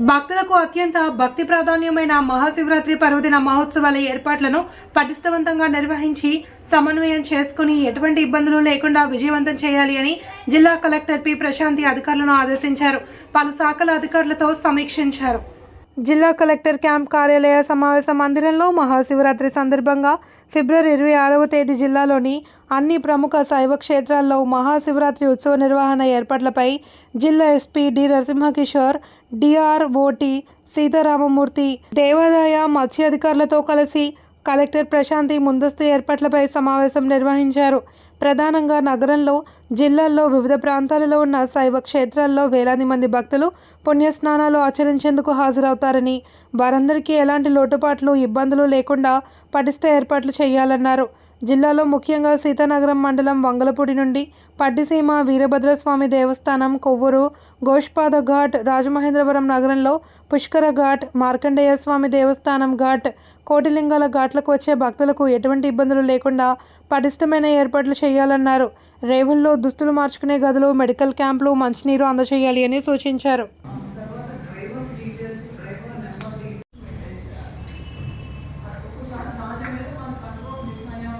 భక్తులకు అత్యంత భక్తి ప్రాధాన్యమైన మహాశివరాత్రి పర్వదిన మహోత్సవాల ఏర్పాట్లను పటిష్టవంతంగా నిర్వహించి సమన్వయం చేసుకుని ఎటువంటి ఇబ్బందులు లేకుండా విజయవంతం చేయాలి అని జిల్లా కలెక్టర్ పి ప్రశాంతి అధికారులను ఆదేశించారు. పలు శాఖల అధికారులతో సమీక్షించారు. జిల్లా కలెక్టర్ క్యాంప్ కార్యాలయ సమావేశ మందిరంలో మహాశివరాత్రి సందర్భంగా ఫిబ్రవరి ఇరవై ఆరవ తేదీ జిల్లాలోని అన్ని ప్రముఖ శైవ క్షేత్రాల్లో మహాశివరాత్రి ఉత్సవ నిర్వహణ ఏర్పాట్లపై జిల్లా SP D Narasimhakishore DRO T Sitaramamurthy దేవాదాయ మత్స్య అధికారులతో కలిసి కలెక్టర్ ప్రశాంతి ముందస్తు ఏర్పాట్లపై సమావేశం నిర్వహించారు. ప్రధానంగా నగరంలో జిల్లాల్లో వివిధ ప్రాంతాలలో ఉన్న శైవ క్షేత్రాల్లో వేలాది మంది భక్తులు పుణ్యస్నానాలు ఆచరించేందుకు హాజరవుతారని వారందరికీ ఎలాంటి లోటుపాట్లు ఇబ్బందులు లేకుండా పటిష్ట ఏర్పాట్లు చేయాలన్నారు. జిల్లాలో ముఖ్యంగా సీతానగరం మండలం వంగలపూడి నుండి పట్టిసీమ వీరభద్రస్వామి దేవస్థానం కొవ్వూరు గోష్పాద ఘాట్ రాజమహేంద్రవరం నగరంలో పుష్కర ఘాట్ మార్కండేయ స్వామి దేవస్థానం ఘాట్ కోటిలింగాల ఘాట్లకు వచ్చే భక్తులకు ఎటువంటి ఇబ్బందులు లేకుండా పటిష్టమైన ఏర్పాట్లు చేయాలన్నారు. రేవుల్లో దుస్తులు మార్చుకునే గదులు మెడికల్ క్యాంపులు మంచినీరు అందజేయాలి అని సూచించారు.